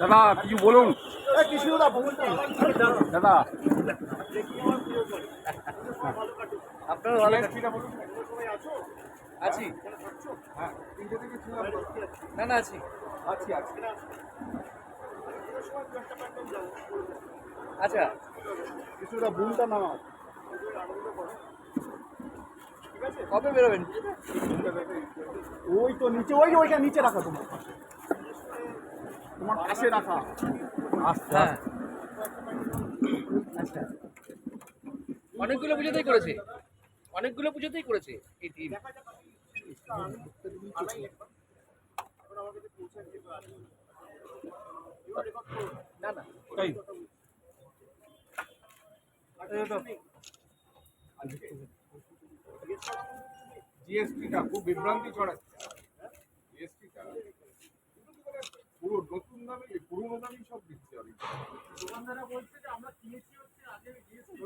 দাদা কিছু বলুন। দাদা। আপনারা ভালো আছি? না না আছি। আছি আছি। আচ্ছা। কৃষ্ণদা বুমটা নাও। কবে বেরোবেন? ওই তো নিচে ওই ওইখানে নিচে রাখা তোমার তোমার পাশে রাখা। হ্যাঁ। আচ্ছা। অনেকগুলো পুজোতেই করেছে। অনেকগুলো পুজোতেই করেছে এই টিম না না তাই জিএসটিটা খুব বিভ্রান্তি ছড়াচ্ছে জিএসটিটা পুরো নতুন দামে পুরোনো দামই সব দিচ্ছে আমি দোকানদারা বলছে যে আমরা কিনেছি হচ্ছে আগে জিএসটি